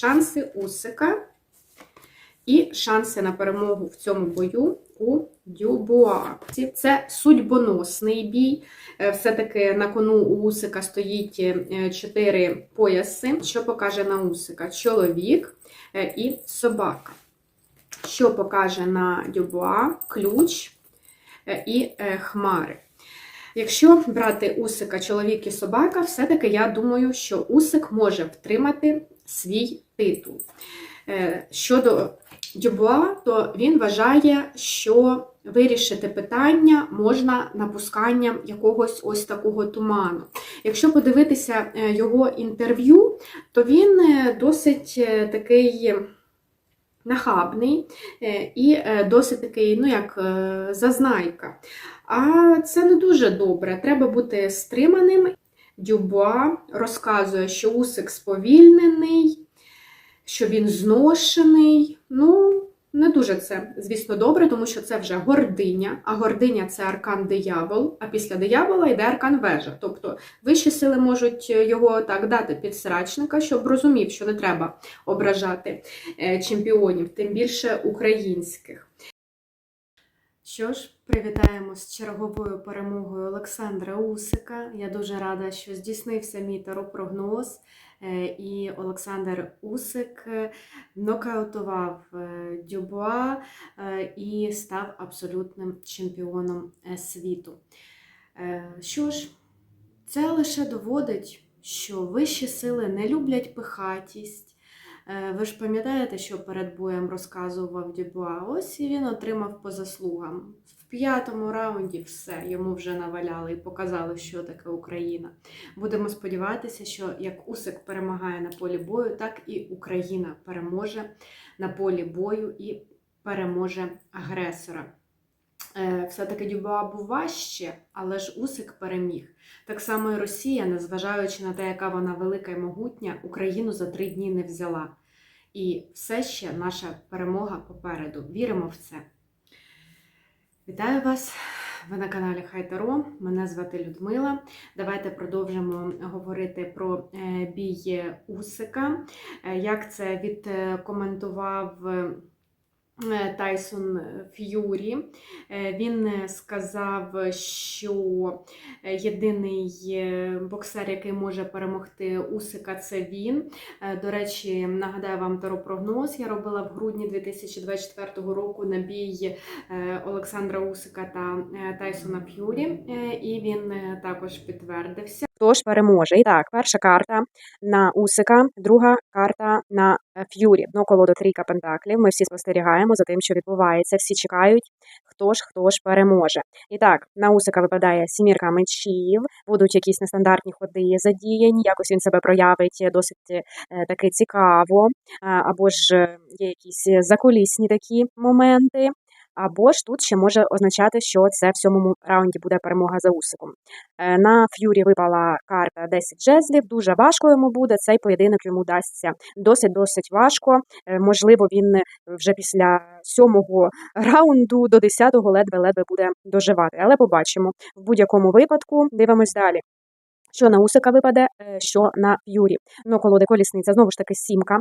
Шанси Усика і шанси на перемогу в цьому бою у Дюбуа. Це судьбоносний бій. Е, Все-таки на кону у Усика стоїть е, чотири пояси. Що покаже на Усика? Чоловік е, і собака. Що покаже на Дюбуа? Ключ і хмари. Якщо брати Усика, чоловік і собака, все-таки я думаю, що Усик може втримати свій титул. Е, Щодо Дюбуа, то він вважає, що вирішити питання можна напусканням якогось ось такого туману. Якщо подивитися е, його інтерв'ю, то він е, досить такий нахабний і досить такий, ну як зазнайка. А це не дуже добре. Треба бути стриманим. Дюбуа розказує, що Усик сповільнений, що він зношений. Ну, не дуже це, звісно, добре, тому що це вже гординя, а гординя це аркан диявол, а після диявола йде аркан вежа. Тобто вищі сили можуть його так дати підсрачника, щоб розумів, що не треба ображати е, чемпіонів, тим більше українських. Що ж, привітаємо з черговою перемогою Олександра Усика. Я дуже рада, що здійснився мій таропрогноз. Е, І Олександр Усик е, нокаутував е, Дюбуа і став абсолютним чемпіоном світу. Що ж, це лише доводить, що вищі сили не люблять пихатість. Е, Ви ж пам'ятаєте, що перед боєм розказував Дюбуа? Ось і він отримав по заслугам. В п'ятому раунді все йому вже наваляли і показали, що таке Україна. Будемо сподіватися, що як Усик перемагає на полі бою, так і Україна переможе на полі бою і переможе агресора. Е, Все-таки Дюбуа був важче, але ж Усик переміг. Так само і Росія, незважаючи на те, яка вона велика і могутня, Україну за три дні не взяла. І все ще наша перемога попереду. Віримо в це. Вітаю вас! Ви на каналі Хайтаро. Мене звати Людмила. Давайте продовжимо говорити про е, бій Усика. Е, Як це відкоментував Тайсон Ф'юрі. Е, Він е, сказав, що е, єдиний е, боксер, який може перемогти Усика, це він. Е, До речі, нагадаю вам таропрогноз. Я робила в грудні 2024 року на бій е, Олександра Усика та е, Тайсона Ф'юрі, е, і він е, також підтвердився. Хто ж переможе? І так, перша карта на Усика, друга карта на е, Ф'юрі. Ну, колода трійка пентаклів. Ми всі спостерігаємо за тим, що відбувається. Всі чекають, хто ж хто ж переможе. І так, на Усика випадає сімірка мечів, будуть якісь нестандартні ходи задіяні. Якось він себе проявить досить е, таки цікаво. Або ж е, є якісь закулісні такі моменти. Або ж тут ще може означати, що це в сьомому раунді буде перемога за Усиком. Е, На Ф'юрі випала карта 10 жезлів. Дуже важко йому буде. Цей поєдинок йому дасться досить досить важко. Е, Можливо, він вже після сьомого раунду до 10-го ледве-ледве буде доживати. Але побачимо. В будь-якому випадку дивимось далі. Що на Усика випаде, е, що на Ф'юрі. Ну, колоди колісниця, знову ж таки, сімка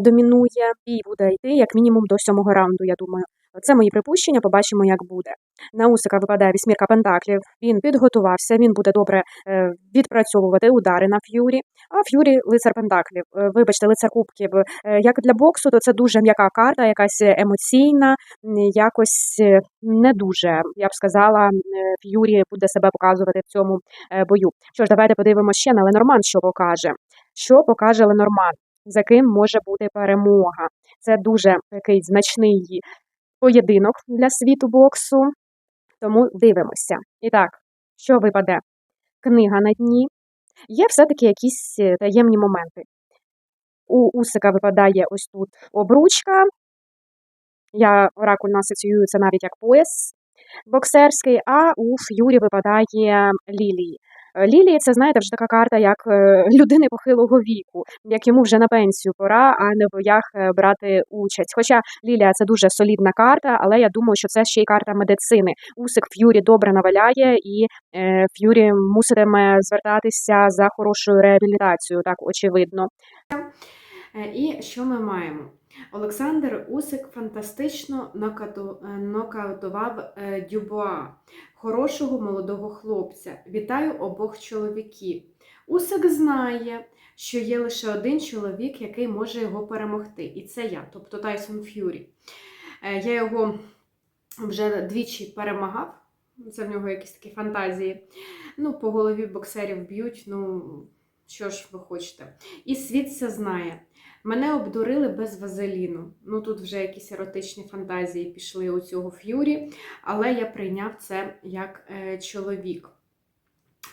домінує. Бій буде йти як мінімум до сьомого раунду, я думаю. Це мої припущення, побачимо, як буде. На Усика випадає вісьмірка пентаклів. Він підготувався, він буде добре е, відпрацьовувати удари на Ф'юрі. А Ф'юрі лицар пентаклів. Е, Вибачте, лицар кубків. Е, Як для боксу, то це дуже м'яка карта, якась емоційна, якось не дуже, я б сказала, Ф'юрі буде себе показувати в цьому бою. Що ж, давайте подивимося ще на Ленорман, що покаже. Що покаже Ленорман? За ким може бути перемога? Це дуже такий значний поєдинок для світу боксу. Тому дивимося. І так, що випаде? Книга на дні. Є все-таки якісь е, таємні моменти. У Усика випадає ось тут обручка. Я оракульно асоціюю це навіть як пояс боксерський, а у Ф'юрі випадає лілії. Е, Лілії це, знаєте, вже така карта, як е, людини похилого віку, як йому вже на пенсію пора, а не в боях е, брати участь. Хоча Лілія це дуже солідна карта, але я думаю, що це ще й карта медицини. Усик Ф'юрі добре наваляє, і Ф'юрі муситиме звертатися за хорошою реабілітацією, так очевидно. Е, І що ми маємо? Олександр Усик фантастично е, нокаутував е, Дюбуа, хорошого молодого хлопця. Вітаю обох чоловіків. Усик знає, що є лише один чоловік, який може його перемогти, і це я, тобто Тайсон Ф'юрі. Я його вже двічі перемагав. Це в нього якісь такі фантазії. Ну, по голові боксерів б'ють, ну що ж ви хочете. І світ це знає. Мене обдурили без вазеліну. Ну тут вже якісь еротичні фантазії пішли у цього ф'юрі, але я прийняв це як е, чоловік.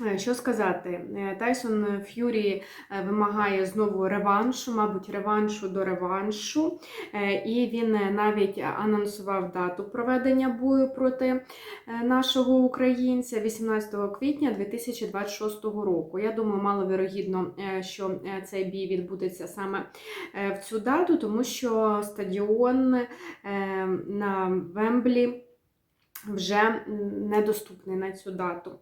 Е, Що сказати, Е, Тайсон Ф'юрі е, вимагає знову реваншу, мабуть, реваншу до реваншу. І він навіть анонсував дату проведення бою проти нашого українця 18 квітня 2026 року. Я думаю, маловірогідно, що цей бій відбудеться саме в цю дату, тому що стадіон на Вемблі вже недоступний на цю дату.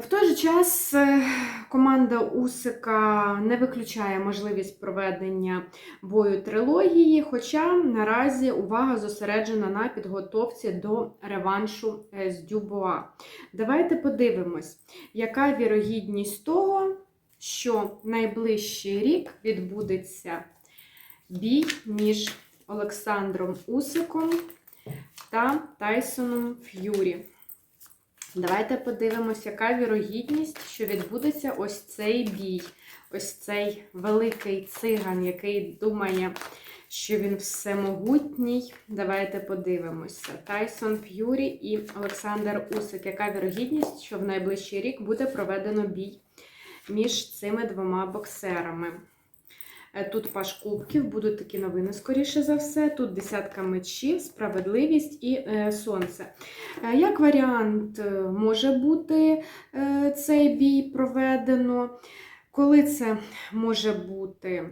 В той же час е, команда Усика не виключає можливість проведення бою трилогії, хоча наразі увага зосереджена на підготовці до реваншу е, з Дюбуа. Давайте подивимось, яка вірогідність того, що найближчий рік відбудеться бій між Олександром Усиком та Тайсоном Ф'юрі. Давайте подивимось, яка вірогідність, що відбудеться ось цей бій, ось цей великий циган, який думає, що він всемогутній. Давайте подивимося. Тайсон Ф'юрі і Олександр Усик. Яка вірогідність, що в найближчий рік буде проведено бій між цими двома боксерами? Е, Тут паш кубків, будуть такі новини, скоріше за все. Тут десятка мечів, справедливість і е, сонце. Е, Як варіант, може бути цей бій проведено? Коли це може бути?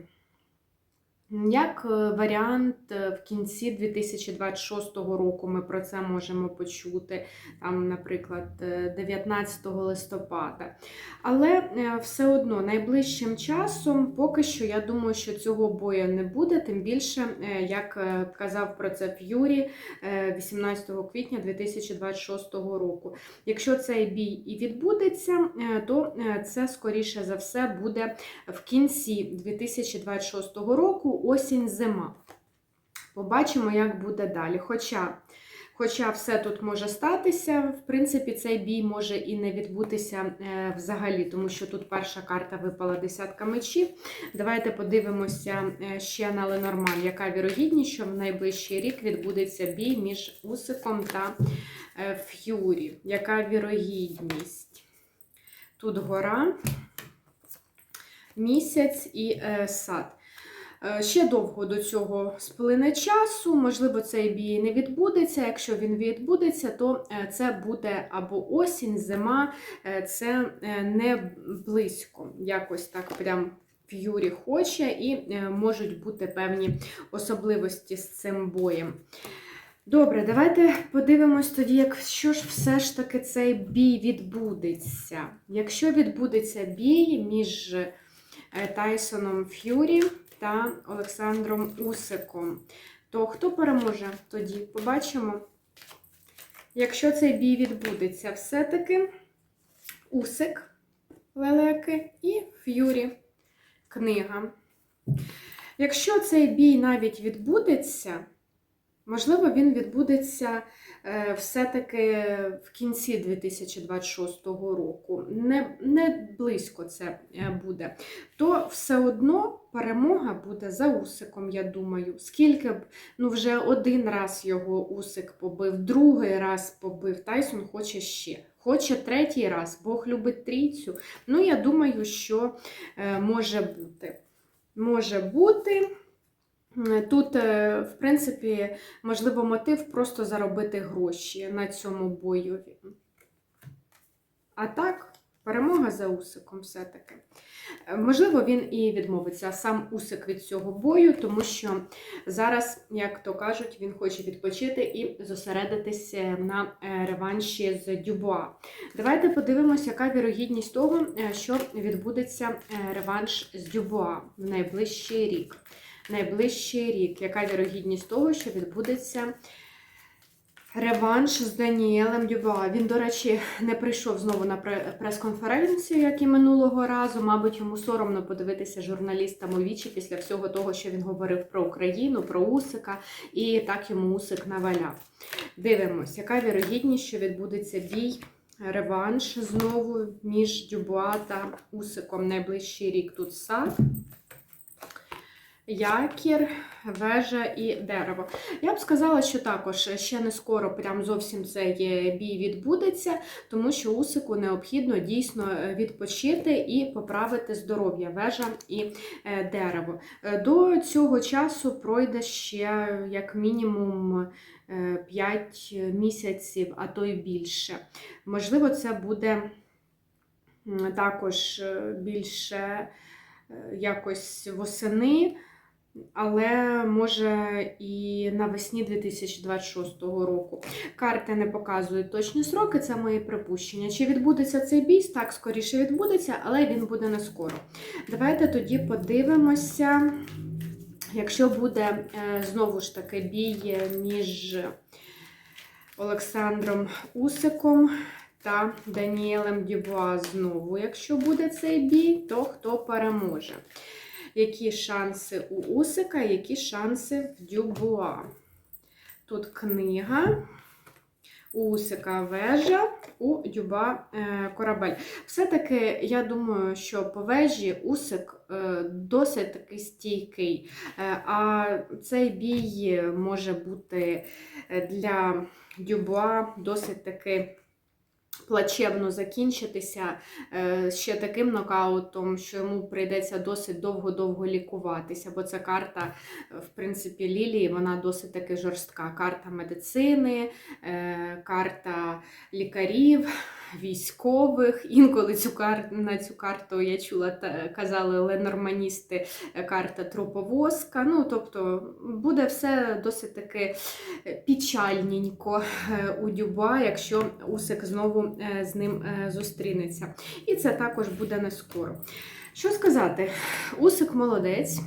Як е, варіант е, в кінці 2026 року ми про це можемо почути, там, наприклад, е, 19 листопада. Але е, все одно найближчим часом поки що я думаю, що цього бою не буде, тим більше, е, як е, казав про це Ф'юрі е, 18 квітня 2026 року. Якщо цей бій і відбудеться, е, то е, це скоріше за все буде в кінці 2026 року, осінь зима. Побачимо, як буде далі. Хоча, хоча все тут може статися, в принципі, цей бій може і не відбутися е, взагалі, тому що тут перша карта випала десятка мечів. Давайте подивимося е, ще на Ленорман, яка вірогідність, що в найближчий рік відбудеться бій між Усиком та е, Ф'юрі. Яка вірогідність? Тут гора, місяць і е, сад. Е, Ще довго до цього сплине часу. Можливо, цей бій не відбудеться. Якщо він відбудеться, то е, це буде або осінь, зима, е, це не близько. Якось так прям Ф'юрі хоче, і можуть бути певні особливості з цим боєм. Добре, давайте подивимось тоді, якщо ж все ж таки цей бій відбудеться. Якщо відбудеться бій між Тайсоном Ф'юрі та Олександром Усиком, то хто переможе тоді? Побачимо. Якщо цей бій відбудеться, все-таки Усик лелеки і Ф'юрі книга. Якщо цей бій навіть відбудеться, можливо, він відбудеться е, все-таки в кінці 2026 року. Не, не близько це е, буде. То все одно перемога буде за Усиком, я думаю. Скільки б, ну вже один раз його Усик побив, другий раз побив, Тайсон хоче ще. Хоче третій раз, Бог любить трійцю. Ну, я думаю, що е, може бути. Може бути. Тут, е, в принципі, можливо, мотив просто заробити гроші на цьому бойові. А так, Перемога за Усиком все-таки. Е, Можливо, він і відмовиться сам Усик від цього бою, тому що зараз, як то кажуть, він хоче відпочити і зосередитися на е, реванші з Дюбуа. Давайте подивимося, яка вірогідність того, що відбудеться реванш з Дюбуа в найближчий рік. Найближчий рік. Яка вірогідність того, що відбудеться реванш з Даніелем Дюбуа? Він, до речі, не прийшов знову на прес-конференцію, як і минулого разу. Мабуть, йому соромно подивитися журналістам у вічі після всього того, що він говорив про Україну, про Усика, і так йому Усик наваляв. Дивимось, яка вірогідність, що відбудеться бій, реванш знову між Дюбуа та Усиком найближчий рік тут сад. Якір, вежа і дерево. Я б сказала, що також ще не скоро прям зовсім цей бій відбудеться, тому що Усику необхідно дійсно відпочити і поправити здоров'я, вежа і е, дерево. Е, До цього часу пройде ще як мінімум 5 місяців, а то й більше. Можливо, це буде також е, більше е, якось восени, але може і навесні 2026 року. Карти не показують точні сроки, це мої припущення. Чи відбудеться цей бій? Так, скоріше відбудеться, але він буде не скоро. Давайте тоді подивимося. Якщо буде е, знову ж таки бій між Олександром Усиком та Даніелем Дюбуа знову, якщо буде цей бій, то хто переможе? Які шанси у Усика, які шанси в Дюбуа? Тут книга, у Усика вежа, у Дюба е, корабель. Все-таки я думаю, що по вежі Усик е, досить таки стійкий, Е, а цей бій може бути для Дюбуа досить таки плачевно закінчитися е, ще таким нокаутом, що йому прийдеться досить довго-довго лікуватися, бо ця карта, е, в принципі, Лілії, вона досить таки жорстка. Карта медицини, е, карта лікарів. Військових, інколи цю кар... на цю карту я чула, та казали ленорманісти, е, карта труповозка. Ну, тобто буде все досить таки е, печальненько е, у Дюба, якщо Усик знову з ним зустрінеться. І це також буде не скоро. Що сказати? Усик молодець.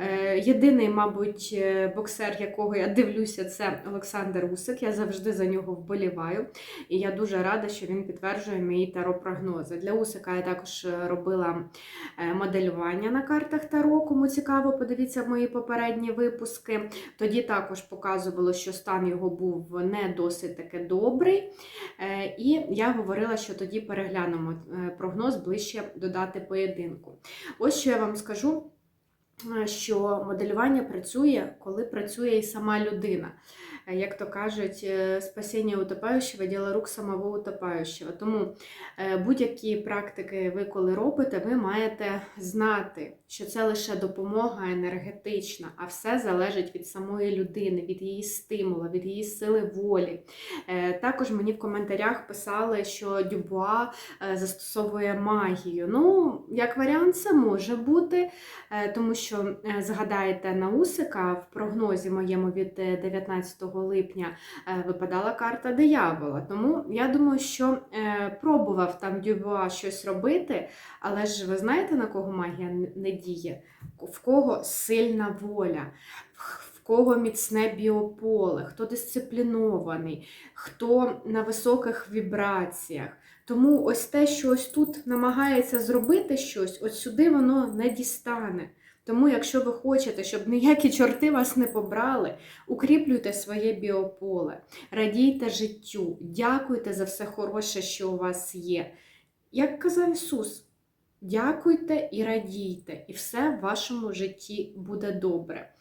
Е, Єдиний, мабуть, е, боксер, якого я дивлюся, це Олександр Усик. Я завжди за нього вболіваю. І я дуже рада, що він підтверджує мої таро-прогнози. Для Усика я також е, робила моделювання на картах Таро. Кому цікаво, подивіться мої попередні випуски. Тоді також показувало, що стан його був не досить таки добрий. І я говорила, що тоді переглянемо прогноз ближче до дати поєдинку. Ось що я вам скажу. Що моделювання працює, коли працює і сама людина. Як то кажуть, е, спасіння утопаючого діло рук самого утопаючого. Тому е, будь-які практики ви коли робите, ви маєте знати, що це лише допомога енергетична, а все залежить від самої людини, від її стимулу, від її сили волі. Е, Також мені в коментарях писали, що Дюбуа застосовує магію. Ну, як варіант, це може бути, тому що згадаєте на Усика в прогнозі моєму від е, 19 липня е, випадала карта диявола. Тому я думаю, що е, пробував там Дюбуа щось робити, але ж ви знаєте, на кого магія не діє? В кого сильна воля, кого міцне біополе, хто дисциплінований, хто на високих вібраціях. Тому ось те, що ось тут намагається зробити щось, от сюди воно не дістане. Тому, якщо ви хочете, щоб ніякі чорти вас не побрали, укріплюйте своє біополе, радійте життю, дякуйте за все хороше, що у вас є. Як казав Ісус, дякуйте і радійте, і все в вашому житті буде добре.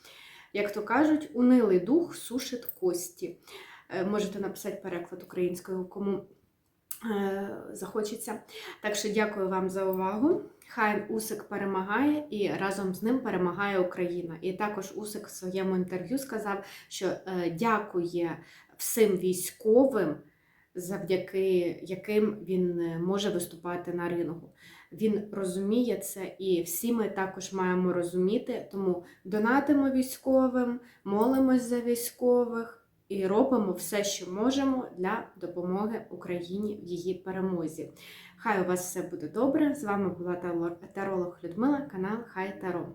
Як то кажуть, унилий дух сушить кості. Е, Можете написати переклад українською, кому захочеться. Так що дякую вам за увагу. Хай Усик перемагає і разом з ним перемагає Україна. І також Усик в своєму інтерв'ю сказав, що е, дякує всім військовим завдяки яким він е, може виступати на рингу. Він розуміє це, і всі ми також маємо розуміти. Тому донатимо військовим, молимось за військових і робимо все, що можемо для допомоги Україні в її перемозі. Хай у вас все буде добре. З вами була таролог Людмила, канал Хай Таро.